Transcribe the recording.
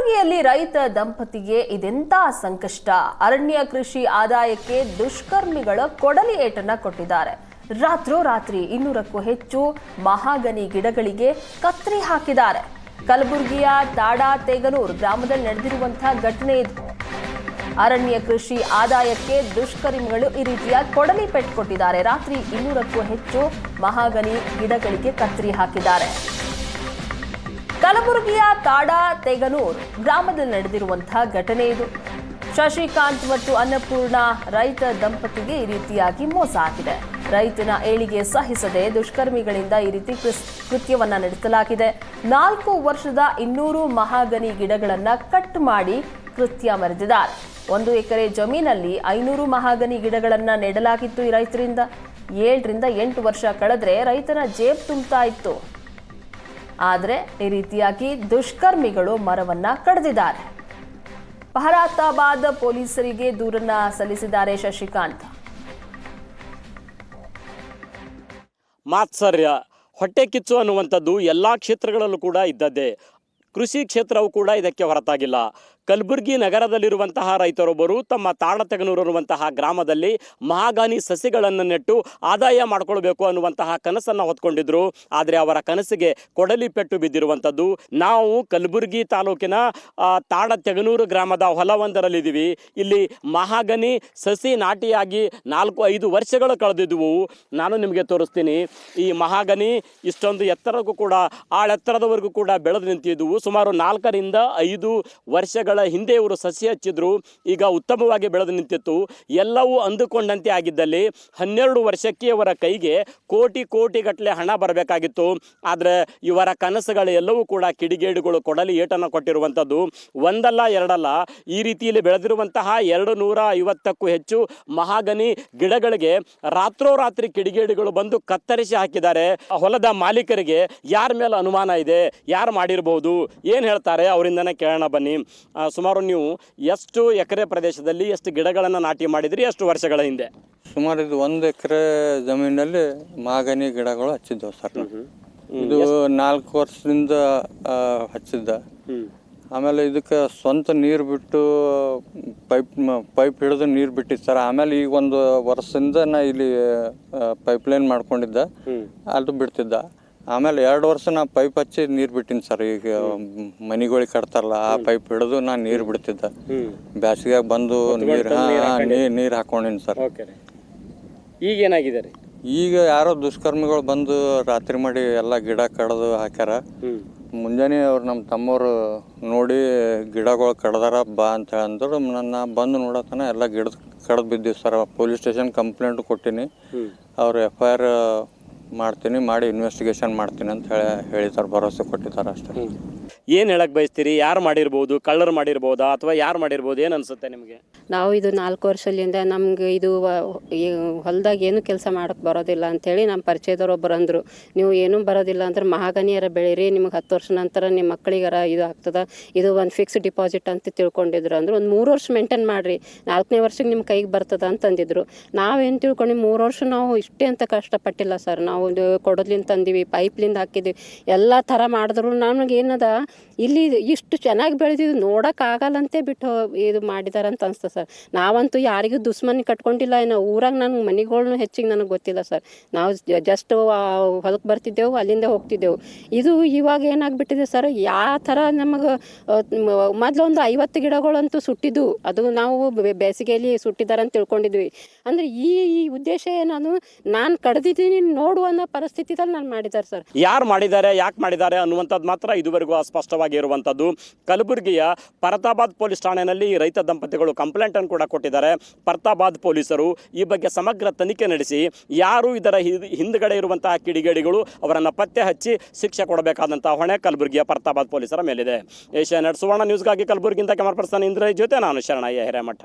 ಕಲಬುರಗಿಯಲ್ಲಿ ರೈತ ದಂಪತಿಗೆ ಇದೆಂತ ಸಂಕಷ್ಟ? ಅರಣ್ಯ ಕೃಷಿ ಆದಾಯಕ್ಕೆ ದುಷ್ಕರ್ಮಿಗಳ ಕೊಡಲಿ ಏಟನ್ನ ಕೊಟ್ಟಿದ್ದಾರೆ. ರಾತ್ರೋರಾತ್ರಿ ಇನ್ನೂರಕ್ಕೂ ಹೆಚ್ಚು ಮಹಾಗನಿ ಗಿಡಗಳಿಗೆ ಕತ್ತರಿ ಹಾಕಿದ್ದಾರೆ. ಕಲಬುರಗಿಯ ತಾಡಾ ತೇಗನೂರು ಗ್ರಾಮದಲ್ಲಿ ನಡೆದಿರುವಂತಹ ಘಟನೆ ಇದು. ಅರಣ್ಯ ಕೃಷಿ ಆದಾಯಕ್ಕೆ ದುಷ್ಕರ್ಮಿಗಳು ಈ ರೀತಿಯ ಕೊಡಲಿ ಪೆಟ್ಟು ಕೊಟ್ಟಿದ್ದಾರೆ. ರಾತ್ರಿ ಇನ್ನೂರಕ್ಕೂ ಹೆಚ್ಚು ಮಹಾಗನಿ ಗಿಡಗಳಿಗೆ ಕತ್ತರಿ ಹಾಕಿದ್ದಾರೆ. ಕಲಬುರಗಿಯ ತಾಡಾ ತೆಗನೂರ್ ಗ್ರಾಮದಲ್ಲಿ ನಡೆದಿರುವಂತಹ ಘಟನೆ ಇದು. ಶಶಿಕಾಂತ್ ಮತ್ತು ಅನ್ನಪೂರ್ಣ ರೈತ ದಂಪತಿಗೆ ಈ ರೀತಿಯಾಗಿ ಮೋಸ ಆಗಿದೆ. ರೈತನ ಏಳಿಗೆ ಸಹಿಸದೆ ದುಷ್ಕರ್ಮಿಗಳಿಂದ ಈ ರೀತಿ ಕೃತ್ಯವನ್ನ ನಡೆಸಲಾಗಿದೆ. ನಾಲ್ಕು ವರ್ಷದ ಇನ್ನೂರು ಮಹಾಗನಿ ಗಿಡಗಳನ್ನ ಕಟ್ ಮಾಡಿ ಕೃತ್ಯ ಮರೆದಿದ್ದಾರೆ. ಒಂದು ಎಕರೆ ಜಮೀನಲ್ಲಿ ಐನೂರು ಮಹಾಗನಿ ಗಿಡಗಳನ್ನ ನೆಡಲಾಗಿತ್ತು ಈ ರೈತರಿಂದ. ಏಳರಿಂದ ಎಂಟು ವರ್ಷ ಕಳೆದ್ರೆ ರೈತನ ಜೇಬ್ ತುಂಬ್ತಾ ಇತ್ತು. ಆದರೆ ಈ ರೀತಿಯಾಗಿ ದುಷ್ಕರ್ಮಿಗಳು ಮರವನ್ನ ಕಡಿದಿದ್ದಾರೆ. ಫಹರಾತಾಬಾದ್ ಪೊಲೀಸರಿಗೆ ದೂರನ್ನ ಸಲ್ಲಿಸಿದ್ದಾರೆ ಶಶಿಕಾಂತ್. ಮಾತ್ಸರ್ಯ, ಹೊಟ್ಟೆ ಕಿಚ್ಚು ಅನ್ನುವಂಥದ್ದು ಎಲ್ಲ ಕ್ಷೇತ್ರಗಳಲ್ಲೂ ಕೂಡ ಇದ್ದದ್ದೇ. ಕೃಷಿ ಕ್ಷೇತ್ರವು ಕೂಡ ಇದಕ್ಕೆ ಹೊರತಾಗಿಲ್ಲ. ಕಲಬುರಗಿ ನಗರದಲ್ಲಿರುವಂತಹ ರೈತರೊಬ್ಬರು ತಮ್ಮ ತಾಳತೆಗನೂರಿರುವಂತಹ ಗ್ರಾಮದಲ್ಲಿ ಮಹಾಗಾನಿ ಸಸಿಗಳನ್ನು ನೆಟ್ಟು ಆದಾಯ ಮಾಡಿಕೊಳ್ಬೇಕು ಅನ್ನುವಂತಹ ಕನಸನ್ನು ಹೊತ್ಕೊಂಡಿದ್ರು. ಆದರೆ ಅವರ ಕನಸಿಗೆ ಕೊಡಲಿ ಪೆಟ್ಟು ಬಿದ್ದಿರುವಂಥದ್ದು. ನಾವು ಕಲಬುರಗಿ ತಾಲೂಕಿನ ಆ, ತಾಳತೆಗನೂರು ಗ್ರಾಮದ ಹೊಲವೊಂದರಲ್ಲಿದ್ದೀವಿ. ಇಲ್ಲಿ ಮಹಾಗನಿ ಸಸಿ ನಾಟಿಯಾಗಿ ನಾಲ್ಕು ಐದು ವರ್ಷಗಳು ಕಳೆದಿದ್ವು. ನಾನು ನಿಮಗೆ ತೋರಿಸ್ತೀನಿ. ಈ ಮಹಾಗನಿ ಇಷ್ಟೊಂದು ಎತ್ತರಕ್ಕೂ ಕೂಡ ಆಳೆತ್ತರದವರೆಗೂ ಕೂಡ ಬೆಳೆದು ನಿಂತಿದ್ದುವು ಸುಮಾರು ನಾಲ್ಕರಿಂದ ಐದು ವರ್ಷಗಳ ಹಿಂದೆ ಇವರು ಸಸಿ ಹಚ್ಚಿದ್ರು, ಈಗ ಉತ್ತಮವಾಗಿ ಬೆಳೆದು ನಿಂತಿತ್ತು. ಎಲ್ಲವೂ ಅಂದುಕೊಂಡಂತೆ ಆಗಿದ್ದಲ್ಲಿ ಹನ್ನೆರಡು ವರ್ಷಕ್ಕೆ ಇವರ ಕೈಗೆ ಕೋಟಿ ಕೋಟಿ ಗಟ್ಟಲೆ ಹಣ ಬರಬೇಕಾಗಿತ್ತು. ಆದರೆ ಇವರ ಕನಸುಗಳು ಎಲ್ಲವೂ ಕೂಡ ಕಿಡಿಗೇಡುಗಳು ಕೊಡಲಿ ಏಟನ್ನು ಕೊಟ್ಟಿರುವಂಥದ್ದು. ಒಂದಲ್ಲ, ಎರಡಲ್ಲ, ಈ ರೀತಿಯಲ್ಲಿ ಬೆಳೆದಿರುವಂತಹ ಎರಡು ನೂರ ಐವತ್ತಕ್ಕೂ ಹೆಚ್ಚು ಮಹಾಗನಿ ಗಿಡಗಳಿಗೆ ರಾತ್ರೋರಾತ್ರಿ ಕಿಡಿಗೇಡಿಗಳು ಬಂದು ಕತ್ತರಿಸಿ ಹಾಕಿದ್ದಾರೆ. ಹೊಲದ ಮಾಲೀಕರಿಗೆ ಯಾರ ಮೇಲೆ ಅನುಮಾನ ಇದೆ, ಯಾರು ಮಾಡಿರಬಹುದು ಏನು ಹೇಳ್ತಾರೆ, ಅವರಿಂದನೇ ಕೇಳೋಣ ಬನ್ನಿ. ಸುಮಾರು ನೀವು ಎಷ್ಟು ಎಕರೆ ಪ್ರದೇಶದಲ್ಲಿ ಎಷ್ಟು ಗಿಡಗಳನ್ನು ನಾಟಿ ಮಾಡಿದ್ರಿ ಎಷ್ಟು ವರ್ಷಗಳ ಹಿಂದೆ? ಸುಮಾರು ಇದು ಒಂದು ಎಕರೆ ಜಮೀನಲ್ಲಿ ಮಾಗನಿ ಗಿಡಗಳು ಹಚ್ಚಿದ್ದವು ಸರ್. ಇದು ನಾಲ್ಕು ವರ್ಷದಿಂದ ಆ, ಹಚ್ಚಿದ್ದ. ಆಮೇಲೆ ಇದಕ್ಕೆ ಸ್ವಂತ ನೀರು ಬಿಟ್ಟು ಪೈಪ್ ಪೈಪ್ ಹಿಡಿದು ನೀರು ಬಿಟ್ಟಿತ್ತು ಸರ್. ಆಮೇಲೆ ಈಗ ಒಂದು ವರ್ಷದಿಂದ ನಾ ಇಲ್ಲಿ ಪೈಪ್ಲೈನ್ ಮಾಡ್ಕೊಂಡಿದ್ದ. ಅದು ಬಿಡ್ತಿದ್ದ. ಆಮೇಲೆ ಎರಡು ವರ್ಷ ನಾ ಪೈಪ್ ಹಚ್ಚಿ ನೀರು ಬಿಟ್ಟಿನಿ ಸರ್. ಈಗ ಮನಿಗಳಿಗೆ ಕಟ್ತಾರಲ್ಲ ಆ ಪೈಪ್ ಹಿಡಿದು ನಾ ನೀರು ಬಿಡ್ತಿದ್ದೆ. ಬ್ಯಾಸಿಗೆ ಬಂದು ನೀರು ಹಾಂ ನೀರು ಹಾಕೊಂಡಿನಿ. ಸರ್. ಓಕೆ ಈಗ ಏನಾಗಿದೆ ರೀ? ಈಗ ಯಾರೋ ದುಷ್ಕರ್ಮಿಗಳು ಬಂದು ರಾತ್ರಿ ಮಾಡಿ ಎಲ್ಲ ಗಿಡ ಕಡ್ದು ಹಾಕ್ಯಾರ. ಮುಂಜಾನೆ ಅವ್ರು ನಮ್ಮ ತಮ್ಮವ್ರು ನೋಡಿ ಗಿಡಗಳು ಕಡ್ದಾರ ಬಾ ಅಂತ ಅಂದ್ರೆ ಅಂದ್ರು ನನ್ನ ಬಂದು ನೋಡತನ ಎಲ್ಲ ಗಿಡದ ಕಡ್ದು ಬಿದ್ದೀವಿ ಸರ್. ಪೊಲೀಸ್ ಸ್ಟೇಷನ್ ಕಂಪ್ಲೇಂಟ್ ಕೊಟ್ಟಿನಿ. ಅವ್ರು ಎಫ್ ಐ ಆರ್ ಮಾಡ್ತೀನಿ ಮಾಡಿ ಇನ್ವೆಸ್ಟಿಗೇಷನ್ ಮಾಡ್ತೀನಿ ಅಂತ ಹೇಳಿ ಹೇಳಿದ್ದಾರೆ ಭರವಸೆ ಕೊಟ್ಟಿದ್ದಾರೆ ಅಷ್ಟೇ. ಏನು ಹೇಳಕ್ಕೆ ಬಯಸ್ತೀರಿ? ಯಾರು ಮಾಡಿರ್ಬೋದು? ಕಳ್ಳರು ಮಾಡಿರ್ಬೋದಾ? ಅಥವಾ ಯಾರು ಮಾಡಿರ್ಬೋದು? ಏನು ಅನ್ಸುತ್ತೆ ನಿಮಗೆ? ನಾವು ಇದು ನಾಲ್ಕು ವರ್ಷದಿಂದ ನಮ್ಗೆ ಇದು ಹೊಲದಾಗ ಏನು ಕೆಲಸ ಮಾಡಕ್ಕೆ ಬರೋದಿಲ್ಲ ಅಂಥೇಳಿ ನಮ್ಮ ಪರಿಚಯದವ್ರು ಒಬ್ಬರು ಅಂದರು. ನೀವು ಏನೂ ಬರೋದಿಲ್ಲ ಅಂದ್ರೆ ಮಹಾಗನಿಯರ ಬೆಳೀರಿ, ನಿಮ್ಗೆ ಹತ್ತು ವರ್ಷ ನಂತರ ನಿಮ್ಮ ಮಕ್ಕಳಿಗಾರ ಇದು ಆಗ್ತದ. ಇದು ಒಂದು ಫಿಕ್ಸ್ ಡಿಪಾಸಿಟ್ ಅಂತ ತಿಳ್ಕೊಂಡಿದ್ರು ಅಂದ್ರೆ. ಒಂದು ಮೂರು ವರ್ಷ ಮೇಂಟೈನ್ ಮಾಡಿರಿ. ನಾಲ್ಕನೇ ವರ್ಷಕ್ಕೆ ನಿಮ್ಮ ಕೈಗೆ ಬರ್ತದ ಅಂತಂದಿದ್ರು ನಾವೇನು ತಿಳ್ಕೊಂಡು ಮೂರು ವರ್ಷ ನಾವು ಇಷ್ಟೇ ಅಂತ ಕಷ್ಟಪಟ್ಟಿಲ್ಲ ಸರ್. ನಾವು ಕೊಡೋದ್ಲಿಂದ ತಂದಿವಿ ತಂದೀವಿ ಪೈಪ್ಲಿಂದ ಹಾಕಿದ್ವಿ. ಎಲ್ಲ ಥರ ಮಾಡಿದ್ರು. ನಮ್ಗೆ ಏನದ? ಇಲ್ಲಿ ಇಷ್ಟು ಚೆನ್ನಾಗಿ ಬೆಳೆದಿದ್ದು ನೋಡೋಕ್ಕಾಗಲ್ಲಂತೆ ಬಿಟ್ಟು ಇದು ಮಾಡಿದಾರೆ ಅಂತ ಅನಿಸ್ತದೆ ಸರ್. ನಾವಂತೂ ಯಾರಿಗೂ ದುಶ್ಮನಿ ಕಟ್ಕೊಂಡಿಲ್ಲ ಏನೋ ಊರಾಗ ನನಗೆ ಮನೆಗಳ್ನು ಹೆಚ್ಚಿಗೆ ನನಗೆ ಗೊತ್ತಿಲ್ಲ ಸರ್. ನಾವು ಜಸ್ಟ್ ಹೊಲಕ್ಕೆ ಬರ್ತಿದ್ದೆವು, ಅಲ್ಲಿಂದ ಹೋಗ್ತಿದ್ದೆವು. ಇದು ಇವಾಗ ಏನಾಗ್ಬಿಟ್ಟಿದೆ ಸರ್, ಯಾವ ಥರ ನಮಗೆ ಮೊದಲು ಒಂದು ಐವತ್ತು ಗಿಡಗಳಂತೂ ಸುಟ್ಟಿದ್ದು. ಅದು ನಾವು ಬೇಸಿಗೆಯಲ್ಲಿ ಸುಟ್ಟಿದ್ದಾರೆ ಅಂತ ತಿಳ್ಕೊಂಡಿದ್ವಿ. ಅಂದರೆ ಈ ಈ ಉದ್ದೇಶ ಏನಾದ್ರು ನಾನು ಕಡ್ದಿದ್ದೀನಿ ನೋಡುವ ಪರಿಸ್ಥಿತಿದಲ್ಲಿ ನಾನು ಮಾಡಿದ್ದಾರೆ ಸರ್. ಯಾರು ಮಾಡಿದ್ದಾರೆ ಯಾಕೆ ಮಾಡಿದ್ದಾರೆ ಅನ್ನುವಂಥದ್ದು ಮಾತ್ರ ಇದುವರೆಗೂ ಅಸ್ಪಷ್ಟವಾಗಿ ಇರುವಂಥದ್ದು ಕಲಬುರಗಿಯ ಪರತಾಬಾದ್ ಪೊಲೀಸ್ ಠಾಣೆಯಲ್ಲಿ ರೈತ ದಂಪತಿಗಳು ಕಂಪ್ಲೇಂಟ್ ಅನ್ನು ಕೂಡ ಕೊಟ್ಟಿದ್ದಾರೆ. ಪರ್ತಾಬಾದ್ ಪೊಲೀಸರು ಈ ಬಗ್ಗೆ ಸಮಗ್ರ ತನಿಖೆ ನಡೆಸಿ, ಯಾರು ಇದರ ಹಿಂದ್ಗಡೆ ಇರುವಂತಹ ಕಿಡಿಗೇಡಿಗಳು ಅವರನ್ನು ಪತ್ತೆ ಹಚ್ಚಿ ಶಿಕ್ಷೆ ಕೊಡಬೇಕಾದಂತಹ ಹೊಣೆ ಕಲಬುರಗಿಯ ಪರ್ತಾಬಾದ್ ಪೊಲೀಸರ ಮೇಲಿದೆ. ಏಷ್ಯಾ ನೆಟ್ ಸುವರ್ಣ ನ್ಯೂಸ್ಗಾಗಿ ಕಲಬುರಗಿಯಿಂದ ಕ್ಯಾಮರಾ ಪರ್ಸನ್ ಇಂದ್ರ ಜೊತೆ ನಾನು ಶರಣಯ್ಯ ಹಿರೇಮಠ.